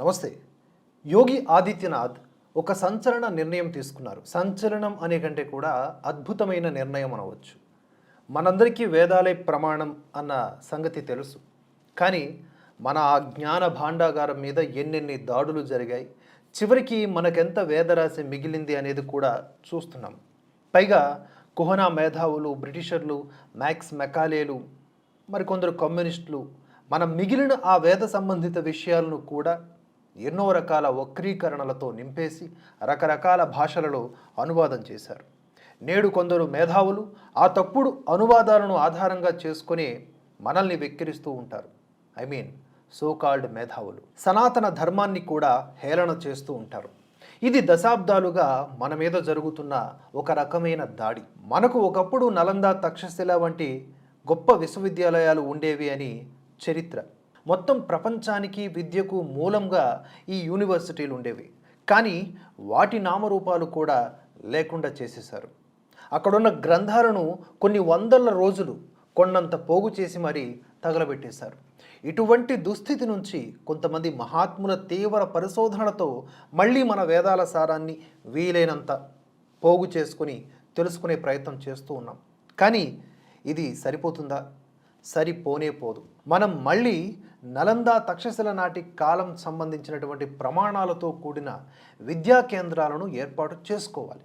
నమస్తే. యోగి ఆదిత్యనాథ్ ఒక సంచలన నిర్ణయం తీసుకున్నారు. సంచలనం అనే కంటే కూడా అద్భుతమైన నిర్ణయం అనవచ్చు. మనందరికీ వేదాలే ప్రమాణం అన్న సంగతి తెలుసు. కానీ మన ఆ జ్ఞాన భాండాగారం మీద ఎన్నెన్ని దాడులు జరిగాయి చివరికి మనకెంత వేదరాశి మిగిలింది అనేది కూడా చూస్తున్నాం. పైగా కుహనా మేధావులు బ్రిటిషర్లు మ్యాక్స్ మెకాలేలు మరికొందరు కమ్యూనిస్టులు మనం మిగిలిన ఆ వేద సంబంధిత విషయాలను కూడా ఎన్నో రకాల వక్రీకరణలతో నింపేసి రకరకాల భాషలలో అనువాదం చేశారు. నేడు కొందరు మేధావులు ఆ తప్పుడు అనువాదాలను ఆధారంగా చేసుకునే మనల్ని వెక్కిరిస్తూ ఉంటారు. ఐ మీన్ సోకాల్డ్ మేధావులు. సనాతన ధర్మాన్ని కూడా హేళన చేస్తూ ఉంటారు. ఇది దశాబ్దాలుగా మన మీద జరుగుతున్న ఒక రకమైన దాడి. మనకు ఒకప్పుడు నలంద తక్షశిల వంటి గొప్ప విశ్వవిద్యాలయాలు ఉండేవి అని చరిత్ర. మొత్తం ప్రపంచానికి విద్యకు మూలంగా ఈ యూనివర్సిటీలు ఉండేవి. కానీ వాటి నామరూపాలు కూడా లేకుండా చేసేశారు. అక్కడున్న గ్రంథాలను కొన్ని వందల రోజులు కొన్నంత పోగు చేసి మరీ తగలబెట్టేశారు. ఇటువంటి దుస్థితి నుంచి కొంతమంది మహాత్ముల తీవ్ర పరిశోధనలతో మళ్ళీ మన వేదాల సారాన్ని వీలైనంత పోగు చేసుకుని తెలుసుకునే ప్రయత్నం చేస్తూ ఉన్నాం. కానీ ఇది సరిపోతుందా? సరిపోనే పోదు. మనం మళ్ళీ నలంద తక్షశిల నాటి కాలం సంబంధించినటువంటి ప్రమాణాలతో కూడిన విద్యా కేంద్రాలను ఏర్పాటు చేసుకోవాలి.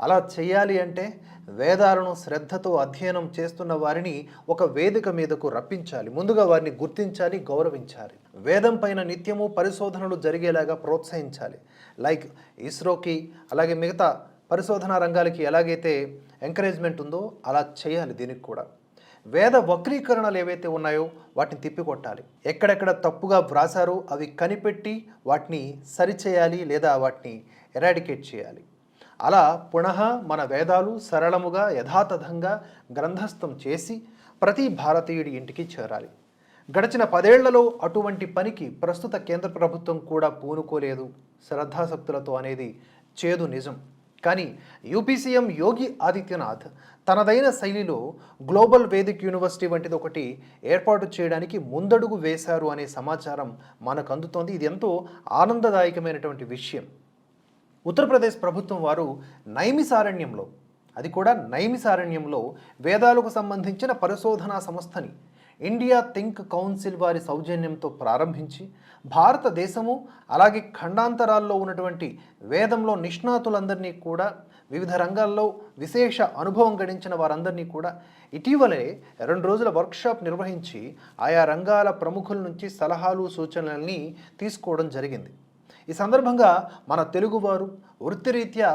అలా చేయాలి అంటే వేదాలను శ్రద్ధతో అధ్యయనం చేస్తున్న వారిని ఒక వేదిక మీదకు రప్పించాలి. ముందుగా వారిని గుర్తించాలి గౌరవించాలి. వేదం పైన నిత్యము పరిశోధనలు జరిగేలాగా ప్రోత్సహించాలి. లైక్ ఇస్రోకి అలాగే మిగతా పరిశోధనా రంగాలకి ఎలాగైతే ఎంకరేజ్మెంట్ ఉందో అలా చేయాలి దీనికి కూడా. వేద వక్రీకరణలు ఏవైతే ఉన్నాయో వాటిని తిప్పికొట్టాలి. ఎక్కడెక్కడ తప్పుగా వ్రాసారో అవి కనిపెట్టి వాటిని సరిచేయాలి లేదా వాటిని ఎరాడికేట్ చేయాలి. అలా పునః మన వేదాలు సరళముగా యథాతథంగా గ్రంథస్థం చేసి ప్రతి భారతీయుడి ఇంటికి చేరాలి. గడిచిన పదేళ్ళలో అటువంటి పనికి ప్రస్తుత కేంద్ర ప్రభుత్వం కూడా పూనుకోలేదు. శ్రద్ధాసక్తులతో అనేది చేదు నిజం. కానీ యూపీ సీఎం యోగి ఆదిత్యనాథ్ తనదైన శైలిలో గ్లోబల్ వేదిక్ యూనివర్సిటీ వంటిది ఒకటి ఏర్పాటు చేయడానికి ముందడుగు వేశారు అనే సమాచారం మనకు అందుతోంది ఇది ఎంతో ఆనందదాయకమైనటువంటి విషయం. ఉత్తరప్రదేశ్ ప్రభుత్వం వారు నైమిసారణ్యంలో అది కూడా నైమిసారణ్యంలో వేదాలకు సంబంధించిన పరిశోధనా సంస్థని ఇండియా థింక్ కౌన్సిల్ వారి సౌజన్యంతో ప్రారంభించి భారతదేశము అలాగే ఖండాంతరాల్లో ఉన్నటువంటి వేదంలో నిష్ణాతులందరినీ కూడా వివిధ రంగాల్లో విశేష అనుభవం గడించిన వారందరినీ కూడా ఇటీవలే రెండు రోజుల వర్క్షాప్ నిర్వహించి ఆయా రంగాల ప్రముఖుల నుంచి సలహాలు సూచనల్ని తీసుకోవడం జరిగింది. ఈ సందర్భంగా మన తెలుగువారు వృత్తిరీత్యా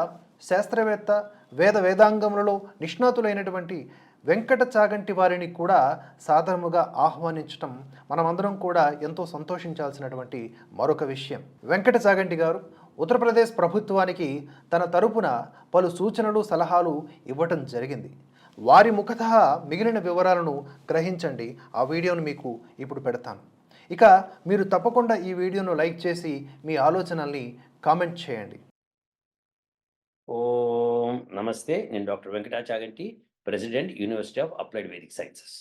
శాస్త్రవేత్త వేద వేదాంగములలో నిష్ణాతులైనటువంటి వెంకట చాగంటి వారిని కూడా సాధారణముగా ఆహ్వానించటం మనమందరం కూడా ఎంతో సంతోషించాల్సినటువంటి మరొక విషయం. వెంకట చాగంటి గారు ఉత్తరప్రదేశ్ ప్రభుత్వానికి తన తరపున పలు సూచనలు సలహాలు ఇవ్వటం జరిగింది. వారి ముఖత మిగిలిన వివరాలను గ్రహించండి. ఆ వీడియోను మీకు ఇప్పుడు పెడతాను. ఇక మీరు తప్పకుండా ఈ వీడియోను లైక్ చేసి మీ ఆలోచనల్ని కామెంట్ చేయండి. ఓం నమస్తే నేను doctor Venkata Chaganti president university of applied Vedic sciences.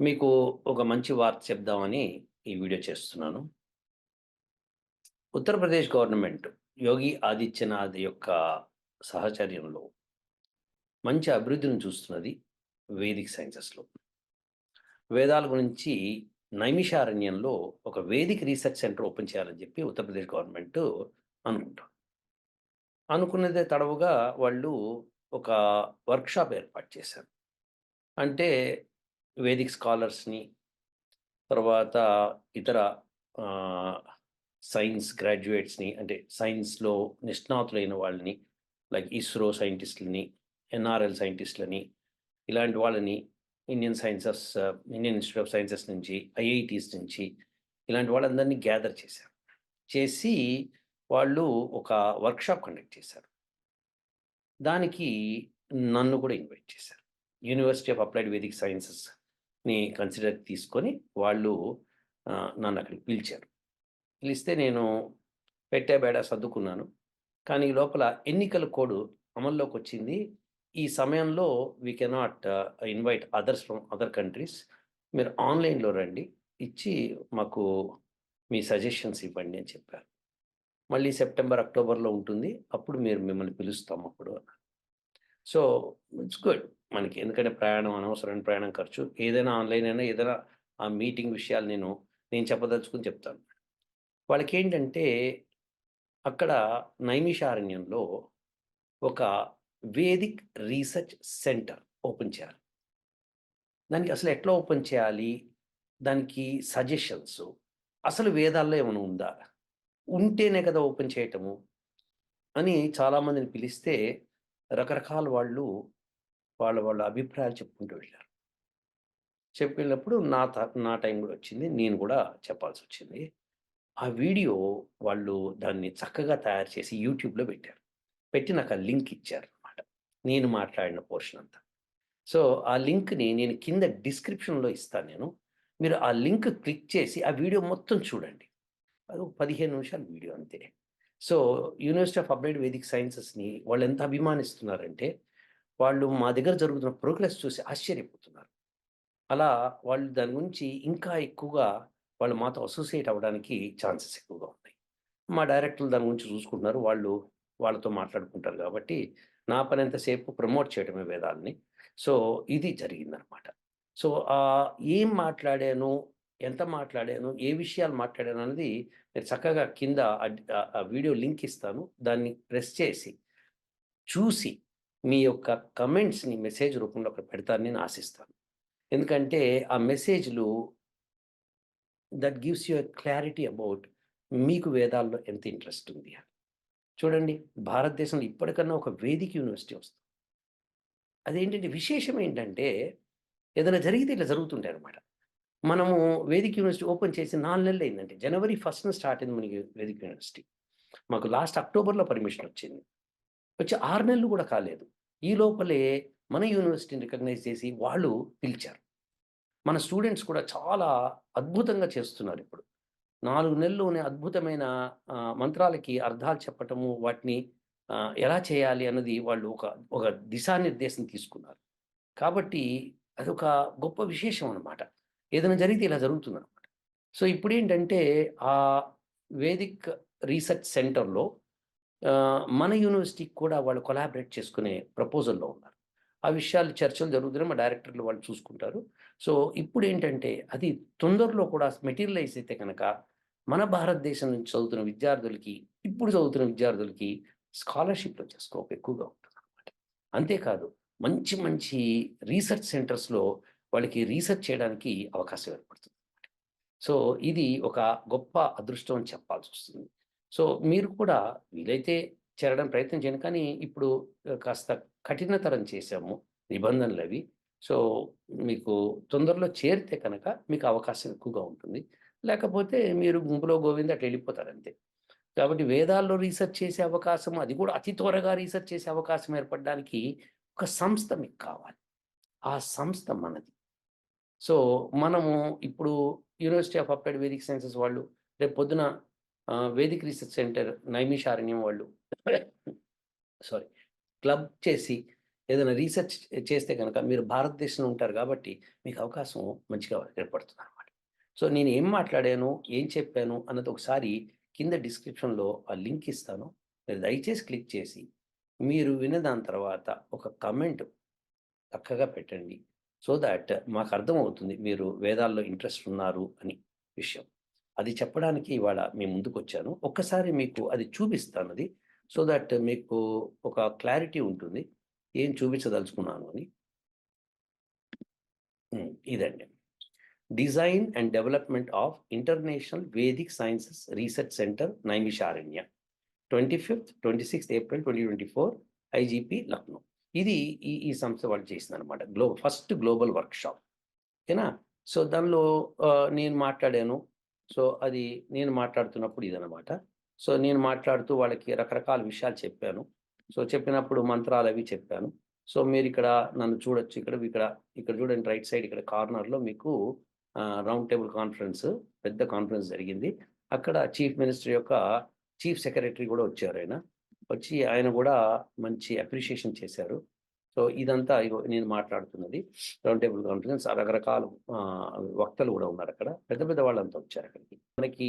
మీకు ఒక మంచి వార్త చెప్దామని ఈ వీడియో చేస్తున్నాను. ఉత్తరప్రదేశ్ గవర్నమెంట్ యోగి ఆదిత్యనాథ్ యొక్క సహచర్యంలో మంచి అభివృద్ధిని చూస్తున్నది వేదిక్ సైన్సెస్లో. వేదాల గురించి నైమిషారణ్యంలో ఒక వేదిక్ రీసెర్చ్ సెంటర్ ఓపెన్ చేయాలని చెప్పి ఉత్తరప్రదేశ్ గవర్నమెంట్ అనుకుంటాం. అనుకున్నదే తడవుగా వాళ్ళు ఒక వర్క్షాప్ ఏర్పాటు చేశారు. అంటే వేదిక్ స్కాలర్స్ని తర్వాత ఇతర సైన్స్ గ్రాడ్యుయేట్స్ని అంటే సైన్స్లో నిష్ణాతులైన వాళ్ళని లైక్ ఇస్రో సైంటిస్టులని ఎన్ఆర్ఎల్ సైంటిస్టులని ఇలాంటి వాళ్ళని Indian sciences Indian institute of sciences నుంచి ఐఐటీస్ నుంచి ఇలాంటి వాళ్ళందరినీ గ్యాదర్ చేశారు. చేసి వాళ్ళు ఒక వర్క్షాప్ కండక్ట్ చేశారు. దానికి నన్ను కూడా ఇన్వైట్ చేశారు. యూనివర్సిటీ ఆఫ్ అప్లైడ్ వేదిక్ సైన్సెస్ని కన్సిడర్ తీసుకొని వాళ్ళు నన్ను అక్కడికి పిలిచారు. పిలిస్తే నేను పెట్టే బేడ సర్దుకున్నాను. కానీ లోపల ఎన్నికల కోడ్ అమల్లోకి వచ్చింది. ఈ సమయంలో we cannot invite others from other countries మీరు ఆన్లైన్లో రండి. ఇచ్చి మాకు మీ సజెషన్స్ ఇవ్వండి అని చెప్పారు. మళ్ళీ సెప్టెంబర్ అక్టోబర్లో ఉంటుంది. అప్పుడు మీరు మిమ్మల్ని పిలుస్తాం అప్పుడు సో ఇట్స్ గుడ్. మనకి ఎందుకంటే ప్రయాణం అనవసరమైన ప్రయాణం ఖర్చు. ఏదైనా ఆన్లైన్ అయినా ఏదైనా ఆ మీటింగ్ విషయాలు నేను నేను చెప్పదలుచుకుని చెప్తాను. వాళ్ళకి ఏంటంటే అక్కడ నైమిషారణ్యంలో ఒక వేదిక్ రీసెర్చ్ సెంటర్ ఓపెన్ చేయాలి. దానికి అసలు ఎట్లా ఓపెన్ చేయాలి? దానికి సజెషన్స్. అసలు వేదాల్లో ఏమైనా ఉందా? ఉంటేనే కదా ఓపెన్ చేయటము అని చాలామందిని పిలిస్తే రకరకాల వాళ్ళు వాళ్ళ వాళ్ళ అభిప్రాయాలు చెప్పుకుంటూ వెళ్ళారు. చెప్పుకెళ్ళినప్పుడు నా త నా టైం కూడా వచ్చింది నేను కూడా చెప్పాల్సి వచ్చింది. ఆ వీడియో వాళ్ళు దాన్ని చక్కగా తయారు చేసి యూట్యూబ్లో పెట్టారు. పెట్టి నాకు ఆ లింక్ ఇచ్చారు అనమాట నేను మాట్లాడిన పోర్షన్ అంతా. సో ఆ లింక్ని నేను కింద డిస్క్రిప్షన్లో ఇస్తాను నేను. మీరు ఆ లింక్ క్లిక్ చేసి ఆ వీడియో మొత్తం చూడండి. అది ఒక పదిహేను నిమిషాల వీడియో అంతే. So university of applied Vedic సైన్సెస్ని వాళ్ళు ఎంత అభిమానిస్తున్నారంటే వాళ్ళు మా దగ్గర జరుగుతున్న ప్రోగ్రెస్ చూసి ఆశ్చర్యపోతున్నారు. అలా వాళ్ళు దాని గురించి ఇంకా ఎక్కువగా వాళ్ళు మాతో అసోసియేట్ అవ్వడానికి ఛాన్సెస్ ఎక్కువగా ఉన్నాయి. మా డైరెక్టర్లు దాని గురించి చూసుకుంటున్నారు వాళ్ళు వాళ్ళతో మాట్లాడుకుంటారు కాబట్టి నా పని ఎంతసేపు ప్రమోట్ చేయడమే వేదాలని. సో ఇది జరిగిందనమాట. సో ఏం మాట్లాడాను ఎంత మాట్లాడాను ఏ విషయాలు మాట్లాడాను అనేది నేను చక్కగా కింద ఆ- వీడియో లింక్ ఇస్తాను. దాన్ని ప్రెస్ చేసి చూసి మీ యొక్క కమెంట్స్ని మెసేజ్ రూపంలో అక్కడ పెడతారని నేను ఆశిస్తాను. ఎందుకంటే ఆ మెసేజ్లు that gives you clarity about మీకు వేదాల్లో ఎంత ఇంట్రెస్ట్ ఉంది అని. చూడండి భారతదేశంలో ఇప్పటికన్నా ఒక వేదిక యూనివర్సిటీ వస్తుంది. అదేంటంటే విశేషం ఏంటంటే ఏదైనా జరిగితే ఇట్లా జరుగుతుంటాయి అనమాట మనము వేదిక యూనివర్సిటీ ఓపెన్ చేసి నాలుగు నెలలు అయిందంటే జనవరి ఫస్ట్న స్టార్ట్ అయింది మనకి వేదిక యూనివర్సిటీ. మాకు లాస్ట్ అక్టోబర్లో పర్మిషన్ వచ్చింది. వచ్చి ఆరు నెలలు కూడా కాలేదు. ఈ లోపలే మన యూనివర్సిటీని రికగ్నైజ్ చేసి వాళ్ళు పిలిచారు. మన స్టూడెంట్స్ కూడా చాలా అద్భుతంగా చేస్తున్నారు ఇప్పుడు. నాలుగు నెలల్లోనే అద్భుతమైన మంత్రాలకి అర్థాలు చెప్పటము వాటిని ఎలా చేయాలి అన్నది వాళ్ళు ఒక ఒక దిశానిర్దేశం తీసుకున్నారు. కాబట్టి అదొక గొప్ప విశేషం అన్నమాట. ఏదైనా జరిగితే ఇలా జరుగుతుంది అనమాట సో ఇప్పుడు ఏంటంటే ఆ వేదిక్ రీసెర్చ్ సెంటర్లో మన యూనివర్సిటీకి కూడా వాళ్ళు కొలాబరేట్ చేసుకునే ప్రపోజల్లో ఉన్నారు. ఆ విషయాలు చర్చలు జరుగుతున్నాయి మా డైరెక్టర్లు వాళ్ళు చూసుకుంటారు. సో ఇప్పుడు ఏంటంటే అది తొందరలో కూడా మెటీరియలైజ్ అయితే కనుక మన భారతదేశం నుంచి చదువుతున్న విద్యార్థులకి ఇప్పుడు చదువుతున్న విద్యార్థులకి స్కాలర్షిప్లు వచ్చే స్కోప్ ఎక్కువగా ఉంటుంది అనమాట అంతేకాదు మంచి మంచి రీసెర్చ్ సెంటర్స్లో వాళ్ళకి రీసెర్చ్ చేయడానికి అవకాశం ఏర్పడుతుంది. సో ఇది ఒక గొప్ప అదృష్టం అని చెప్పాల్సి వస్తుంది. సో మీరు కూడా వీలైతే చేరడం ప్రయత్నం చేయండి. కానీ ఇప్పుడు కాస్త కఠినతరం చేసాము నిబంధనలు అవి. సో మీకు తొందరలో చేరితే కనుక మీకు అవకాశం ఎక్కువగా ఉంటుంది. లేకపోతే మీరు గుంపులో గోవింద అట్లా వెళ్ళిపోతారు అంతే. కాబట్టి వేదాల్లో రీసెర్చ్ చేసే అవకాశం అది కూడా అతి త్వరగా రీసెర్చ్ చేసే అవకాశం ఏర్పడడానికి ఒక సంస్థ మీకు కావాలి. ఆ సంస్థ మనది. సో మనము ఇప్పుడు university of applied Vedic sciences వాళ్ళు రేపు పొద్దున వేదిక్ రీసెర్చ్ సెంటర్ నైమిషారణ్యం వాళ్ళు సారీ క్లబ్ చేసి ఏదైనా రీసెర్చ్ చేస్తే కనుక మీరు భారతదేశంలో ఉంటారు కాబట్టి మీకు అవకాశం మంచిగా ఏర్పడుతుంది అనమాట సో నేను ఏం మాట్లాడాను ఏం చెప్పాను అన్నది ఒకసారి కింద డిస్క్రిప్షన్లో ఆ లింక్ ఇస్తాను. మీరు దయచేసి క్లిక్ చేసి మీరు విన్న దాని తర్వాత ఒక కమెంట్ చక్కగా పెట్టండి. సో దాట్ మాకు అర్థమవుతుంది మీరు వేదాల్లో ఇంట్రెస్ట్ ఉన్నారు అని విషయం. అది చెప్పడానికి ఇవాళ మీ ముందుకు వచ్చాను ఒక్కసారి మీకు అది చూపిస్తాను అది సో దట్ మీకు ఒక క్లారిటీ ఉంటుంది. ఏం చూపించదలుచుకున్నాను అని. ఇదండి. Design and development of international Vedic sciences research centre Naimisharanya. Twenty fifth twenty sixth April twenty twenty four IGP Lucknow. ఇది ఈ ఈ సంస్థ వాళ్ళు చేసింది అనమాట glow first global workshop ఓకేనా? సో దానిలో నేను మాట్లాడాను. సో అది నేను మాట్లాడుతున్నప్పుడు ఇదనమాట సో నేను మాట్లాడుతూ వాళ్ళకి రకరకాల విషయాలు చెప్పాను. సో చెప్పినప్పుడు మంత్రాలు అవి చెప్పాను. సో మీరు ఇక్కడ నన్ను చూడొచ్చు. ఇక్కడ ఇక్కడ ఇక్కడ చూడండి రైట్ సైడ్ ఇక్కడ కార్నర్లో మీకు రౌండ్ టేబుల్ కాన్ఫరెన్స్ పెద్ద కాన్ఫరెన్స్ జరిగింది. అక్కడ చీఫ్ మినిస్టర్ యొక్క చీఫ్ సెక్రటరీ కూడా వచ్చారు ఆయన. వచ్చి ఆయన కూడా మంచి అప్రిషియేషన్ చేశారు. సో ఇదంతా ఇగో నేను మాట్లాడుతున్నది. రౌండ్ టేబుల్ కాన్ఫరెన్స్ రకరకాల వక్తలు కూడా ఉన్నారు అక్కడ. పెద్ద పెద్ద వాళ్ళంతా వచ్చారు అక్కడికి. మనకి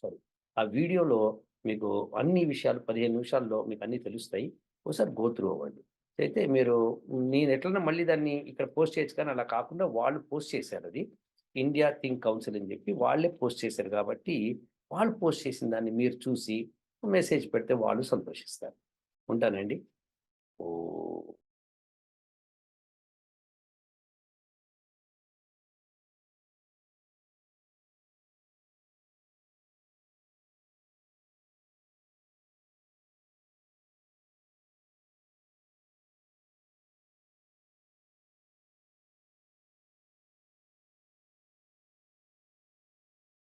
సారీ ఆ వీడియోలో మీకు అన్ని విషయాలు పదిహేను నిమిషాల్లో మీకు అన్ని తెలుస్తాయి. ఒకసారి గోత్రూ అవ్వండి. అయితే మీరు నేను ఎట్లన్నా మళ్ళీ దాన్ని ఇక్కడ పోస్ట్ చేయొచ్చు కానీ అలా కాకుండా వాళ్ళు పోస్ట్ చేశారు అది. ఇండియా థింక్ కౌన్సిల్ అని చెప్పి వాళ్ళే పోస్ట్ చేశారు కాబట్టి వాళ్ళు పోస్ట్ చేసిన దాన్ని మీరు చూసి మెసేజ్ పెడితే వాళ్ళు సంతోషిస్తారు. ఉంటానండి. ఓ